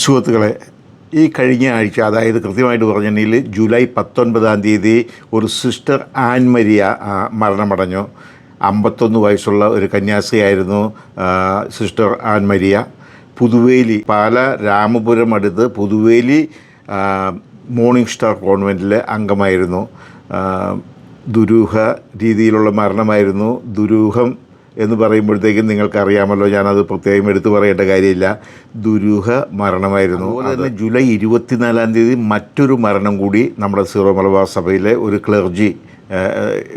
സുഹൃത്തുക്കളെ ഈ കഴിഞ്ഞ ആഴ്ച അതായത് കൃത്യമായിട്ട് പറഞ്ഞിട്ടുണ്ടെങ്കിൽ ജൂലൈ പത്തൊൻപതാം തീയതി ഒരു സിസ്റ്റർ ആൻമരിയ മരണമടഞ്ഞു. അമ്പത്തൊന്ന് വയസ്സുള്ള ഒരു കന്യാസിയായിരുന്നു സിസ്റ്റർ ആൻമരിയ പുതുവേലി പാല രാമപുരം അടുത്ത് പുതുവേലി മോർണിംഗ് സ്റ്റാർ കോൺവെന്റിലെ അംഗമായിരുന്നു. ദുരൂഹ രീതിയിലുള്ള മരണമായിരുന്നു. ദുരൂഹം എന്ന് പറയുമ്പോഴത്തേക്കും നിങ്ങൾക്കറിയാമല്ലോ ഞാനത് പ്രത്യേകം എടുത്തു പറയേണ്ട കാര്യമില്ല. ദുരൂഹ മരണമായിരുന്നു. അതുപോലെ തന്നെ ജൂലൈ ഇരുപത്തിനാലാം തീയതി മറ്റൊരു മരണം കൂടി നമ്മുടെ സീറോ മലബാർ സഭയിലെ ഒരു ക്ലർജി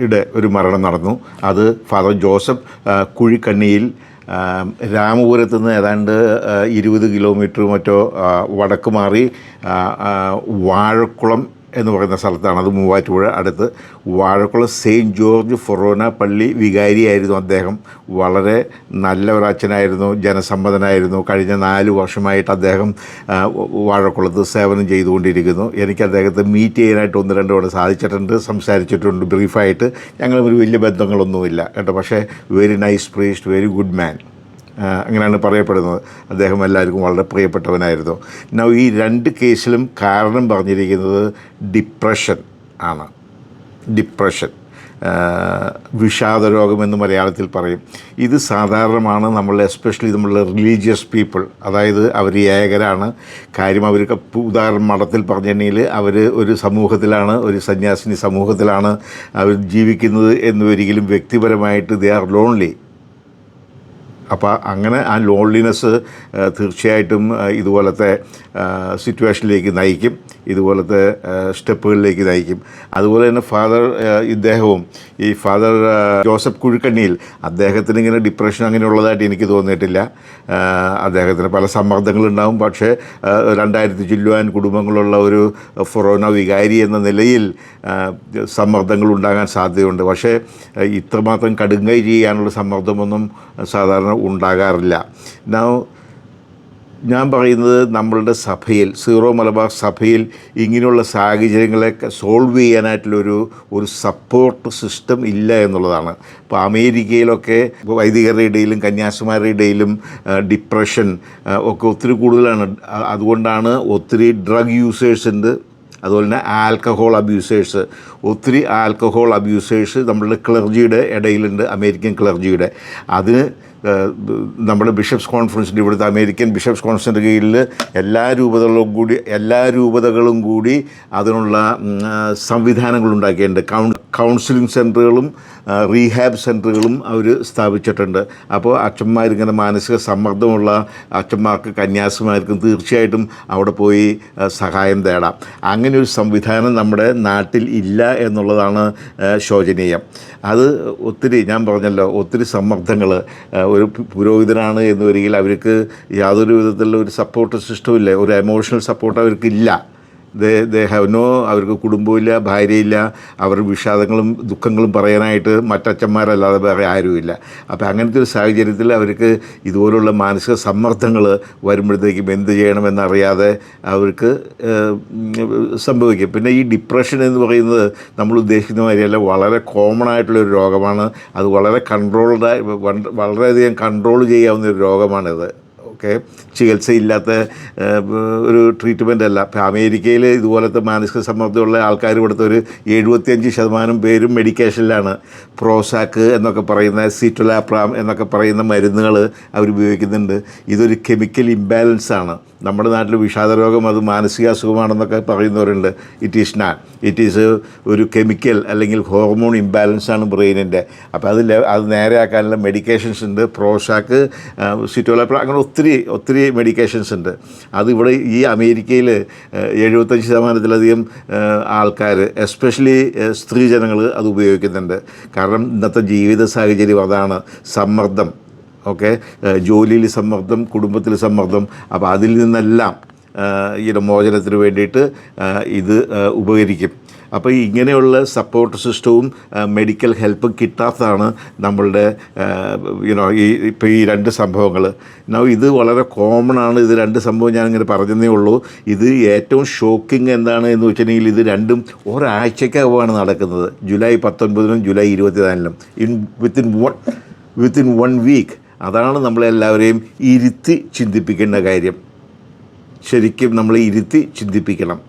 യുടെ ഒരു മരണം നടന്നു. അത് ഫാദർ ജോസഫ് കുഴിക്കണ്ണിയിൽ രാമപുരത്ത് നിന്ന് ഏതാണ്ട് ഇരുപത് കിലോമീറ്റർ മറ്റോ വടക്ക് മാറി വാഴക്കുളം എന്ന് പറയുന്ന സ്ഥലത്താണ്. അത് മൂവാറ്റുപുഴ അടുത്ത് വാഴക്കുളം സെയിന്റ് ജോർജ് ഫൊറോന പള്ളി വികാരിയായിരുന്നു അദ്ദേഹം. വളരെ നല്ല ഒരു അച്ഛനായിരുന്നു ജനസമ്മതനായിരുന്നു. കഴിഞ്ഞ നാല് വർഷമായിട്ട് അദ്ദേഹം വാഴക്കുളത്ത് സേവനം ചെയ്തുകൊണ്ടിരിക്കുന്നു. എനിക്ക് അദ്ദേഹത്തെ മീറ്റ് ചെയ്യാനായിട്ട് ഒന്ന് രണ്ട് തവണ സാധിച്ചിട്ടുണ്ട് സംസാരിച്ചിട്ടുണ്ട് ബ്രീഫായിട്ട്. ഞങ്ങൾ വലിയ ബന്ധങ്ങളൊന്നുമില്ല കേട്ടോ. പക്ഷേ very nice priest very good man അങ്ങനെയാണ് പറയപ്പെടുന്നത്. അദ്ദേഹം എല്ലാവർക്കും വളരെ പ്രിയപ്പെട്ടവനായിരുന്നു. നൗ ഈ രണ്ട് കേസിലും കാരണം പറഞ്ഞിരിക്കുന്നത് ഡിപ്രഷൻ ആണ്. ഡിപ്രഷൻ വിഷാദരോഗം എന്ന് മലയാളത്തിൽ പറയും. ഇത് സാധാരണമാണ് നമ്മൾ എസ്പെഷ്യലി നമ്മളുടെ റിലീജിയസ് പീപ്പിൾ അതായത് അവർ ഏകരാണ്. കാര്യം അവർക്ക് ഉദാഹരണം മഠത്തിൽ പറഞ്ഞിട്ടുണ്ടെങ്കിൽ അവർ ഒരു സമൂഹത്തിലാണ് ഒരു സന്യാസിനി സമൂഹത്തിലാണ് അവർ ജീവിക്കുന്നത് എന്നൊരിക്കലും വ്യക്തിപരമായിട്ട് ദേ ആർ ലോൺലി അപ്പോൾ അങ്ങനെ ആ ലോൺലിനെസ് തീർച്ചയായിട്ടും ഇതുപോലത്തെ സിറ്റുവേഷനിലേക്ക് നയിക്കും. ഇതുപോലത്തെ സ്റ്റെപ്പുകളിലേക്ക് നയിക്കും അതുപോലെ തന്നെ ഫാദർ ഇദ്ദേഹവും ഈ ഫാദർ ജോസഫ് കുഴിക്കണ്ണിയിൽ അദ്ദേഹത്തിന് ഇങ്ങനെ ഡിപ്രഷൻ അങ്ങനെയുള്ളതായിട്ട് എനിക്ക് തോന്നിയിട്ടില്ല. അദ്ദേഹത്തിന് പല സമ്മർദ്ദങ്ങളുണ്ടാവും. പക്ഷേ രണ്ടായിരത്തി ചില്ലുവാൻ കുടുംബങ്ങളുള്ള ഒരു ഫൊറോന വികാരി എന്ന നിലയിൽ സമ്മർദ്ദങ്ങൾ ഉണ്ടാകാൻ സാധ്യതയുണ്ട്. പക്ഷേ ഇത്രമാത്രം കടുങ്കൈ ചെയ്യാനുള്ള സമ്മർദ്ദമൊന്നും സാധാരണ ഉണ്ടാകാറില്ല. നൗ ഞാൻ പറയുന്നത് നമ്മളുടെ സഭയിൽ സീറോ മലബാർ സഭയിൽ ഇങ്ങനെയുള്ള സാഹചര്യങ്ങളെ സോൾവ് ചെയ്യാനായിട്ടുള്ളൊരു ഒരു സപ്പോർട്ട് സിസ്റ്റം ഇല്ല എന്നുള്ളതാണ്. ഇപ്പോൾ അമേരിക്കയിലൊക്കെ വൈദികരുടെ ഇടയിലും കന്യാസിമാരുടെ ഇടയിലും ഡിപ്രഷൻ ഒക്കെ ഒത്തിരി കൂടുതലാണ്. അതുകൊണ്ടാണ് ഒത്തിരി ഡ്രഗ് യൂസേഴ്സ് ഉണ്ട് അതുപോലെ തന്നെ ആൽക്കഹോൾ അബ്യൂസേഴ്സ്. ഒത്തിരി ആൽക്കഹോൾ അബ്യൂസേഴ്സ് നമ്മളുടെ ക്ലർജിയുടെ ഇടയിലുണ്ട് അമേരിക്കൻ ക്ലർജിയുടെ. അതിന് നമ്മുടെ ബിഷപ്സ് കോൺഫറൻസിന്റെ ഇവിടുത്തെ അമേരിക്കൻ ബിഷപ്സ് കോൺഫറൻസിന്റെ കീഴിൽ എല്ലാ രൂപതകളും കൂടി എല്ലാ രൂപതകളും കൂടി അതിനുള്ള സംവിധാനങ്ങളുണ്ടാക്കിയിട്ടുണ്ട്. കൗൺ കൗൺസിലിംഗ് സെന്ററുകളും റീഹാബ് സെന്ററുകളും അവർ സ്ഥാപിച്ചിട്ടുണ്ട്. അപ്പോൾ അച്ഛന്മാരിങ്ങനെ മാനസിക സമ്മർദ്ദമുള്ള അച്ഛന്മാർക്ക് കന്യാസിമാർക്കും തീർച്ചയായിട്ടും അവിടെ പോയി സഹായം തേടാം. അങ്ങനെ ഒരു സംവിധാനം നമ്മുടെ നാട്ടിൽ ഇല്ല എന്നുള്ളതാണ് ശോചനീയം. അത് ഒത്തിരി ഞാൻ പറഞ്ഞല്ലോ ഒത്തിരി സമ്മർദ്ദങ്ങൾ ഒരു പുരോഹിതനാണ് എന്ന് വരികിൽ അവർക്ക് യാതൊരു വിധത്തിലുള്ള ഒരു സപ്പോർട്ട് സിസ്റ്റം ഇല്ല. ഒരു എമോഷണൽ സപ്പോർട്ട് അവർക്കില്ല ദേ ഹാവ് നോ അവർക്ക് കുടുംബമില്ല ഭാര്യയില്ല അവർ വിഷാദങ്ങളും ദുഃഖങ്ങളും പറയാനായിട്ട് മറ്റച്ഛന്മാരല്ലാതെ വേറെ ആരുമില്ല. അപ്പോൾ അങ്ങനത്തെ ഒരു സാഹചര്യത്തിൽ അവർക്ക് ഇതുപോലുള്ള മാനസിക സമ്മർദ്ദങ്ങൾ വരുമ്പോഴത്തേക്കും എന്ത് ചെയ്യണമെന്നറിയാതെ അവർക്ക് സംഭവിക്കും. പിന്നെ ഈ ഡിപ്രഷൻ എന്ന് പറയുന്നത് നമ്മൾ ഉദ്ദേശിക്കുന്ന മാതിരിയല്ല വളരെ കോമൺ ആയിട്ടുള്ളൊരു രോഗമാണ്. അത് വളരെ കൺട്രോൾഡ് വളരെയധികം കൺട്രോൾ ചെയ്യാവുന്ന ഒരു രോഗമാണിത്. ഓക്കെ ചികിത്സയില്ലാത്ത ഒരു ട്രീറ്റ്മെന്റ് അല്ല. ഇപ്പം അമേരിക്കയിൽ ഇതുപോലത്തെ മാനസിക സമ്മർദ്ദമുള്ള ആൾക്കാർ ഇവിടുത്തെ ഒരു എഴുപത്തിയഞ്ച് ശതമാനം പേരും മെഡിക്കേഷനിലാണ് പ്രോസാക്ക് എന്നൊക്കെ പറയുന്ന സിറ്റോലാപ്രാം എന്നൊക്കെ പറയുന്ന മരുന്നുകൾ അവർ ഉപയോഗിക്കുന്നുണ്ട്. ഇതൊരു കെമിക്കൽ ഇംബാലൻസ് ആണ്. നമ്മുടെ നാട്ടിൽ വിഷാദരോഗം അത് മാനസിക അസുഖമാണെന്നൊക്കെ പറയുന്നവരുണ്ട്. ഇറ്റ് ഈസ് നാ ഇറ്റ് ഈസ് ഒരു കെമിക്കൽ അല്ലെങ്കിൽ ഹോർമോൺ ഇംബാലൻസ് ആണ് ബ്രെയിനിന്റെ. അപ്പോൾ അത് അത് നേരെയാക്കാനുള്ള മെഡിക്കേഷൻസ് ഉണ്ട്. പ്രോഷാക്ക് സിറ്റോലാപ്രാം അങ്ങനെ ഒത്തിരി ഒത്തിരി ഒത്തിരി മെഡിക്കേഷൻസ് ഉണ്ട്. അത് ഇവിടെ ഈ അമേരിക്കയിൽ എഴുപത്തഞ്ച് ശതമാനത്തിലധികം ആൾക്കാർ എസ്പെഷ്യലി സ്ത്രീ ജനങ്ങൾ അത് ഉപയോഗിക്കുന്നുണ്ട്. കാരണം ഇന്നത്തെ ജീവിത സാഹചര്യം അതാണ് സമ്മർദ്ദം. ഓക്കെ? ജോലിയിൽ സമ്മർദ്ദം കുടുംബത്തിൽ സമ്മർദ്ദം. അപ്പോൾ അതിൽ നിന്നെല്ലാം ഈ മോചനത്തിന് വേണ്ടിയിട്ട് ഇത് ഉപകരിക്കും. അപ്പോൾ ഇങ്ങനെയുള്ള സപ്പോർട്ട് സിസ്റ്റവും മെഡിക്കൽ ഹെൽപ്പും കിട്ടാത്തതാണ് നമ്മളുടെ യുനോ ഈ ഇപ്പോൾ ഈ രണ്ട് സംഭവങ്ങൾ. നൗ ഇത് വളരെ കോമൺ ആണ്. ഇത് രണ്ട് സംഭവം ഞാൻ ഇങ്ങനെ പറഞ്ഞതേ ഉള്ളൂ. ഇത് ഏറ്റവും ഷോക്കിംഗ് എന്താണ് എന്ന് വെച്ചിട്ടുണ്ടെങ്കിൽ ഇത് രണ്ടും ഒരാഴ്ചക്കകമാണ് നടക്കുന്നത്. ജൂലൈ പത്തൊൻപതിനും July ഇരുപത്തിനാലിനും. In within one within one week അതാണ് നമ്മളെല്ലാവരെയും ഇരുത്തി ചിന്തിപ്പിക്കേണ്ട കാര്യം. ശരിക്കും നമ്മൾ ഇരുത്തി ചിന്തിപ്പിക്കണം.